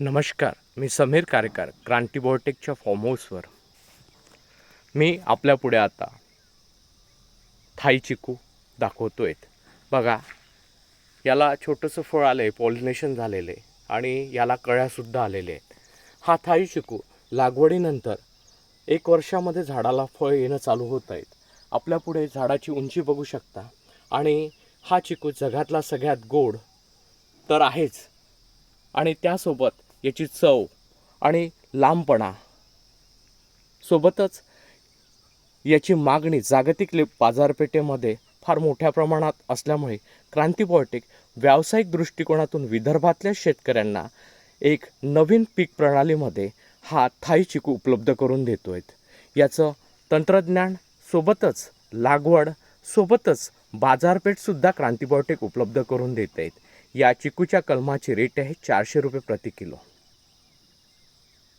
नमस्कार मी समीर कारेकर क्रांती बॉटेकच्या फॉर्म हाऊसवर मी आपल्यापुढे आता थाई चिकू दाखवतो आहेत बघा याला छोटंसं फळ आलं आहे पॉलिनेशन झालेलं आहे आणि याला कळ्यासुद्धा आलेले आहेत. हा थाई चिकू लागवडीनंतर एक वर्षामध्ये झाडाला फळ येणं चालू होत आहेत आपल्या पुढे झाडाची उंची बघू शकता. आणि हा चिकू जगातला सगळ्यात गोड तर आहेच. आणि त्यासोबत याची चव आणि लांबपणा सोबतच याची मागणी जागतिक ले बाजारपेठेमध्ये फार मोठ्या प्रमाणात असल्यामुळे क्रांती व्यावसायिक दृष्टिकोनातून विदर्भातल्या शेतकऱ्यांना एक नवीन पीक प्रणालीमध्ये हा थाई चिकू उपलब्ध करून देतो आहेत याचं तंत्रज्ञान सोबतच लागवड सोबतच बाजारपेठसुद्धा क्रांती उपलब्ध करून देत आहेत या चिकूच्या कलमाची रेट आहे चारशे रुपये प्रति किलो.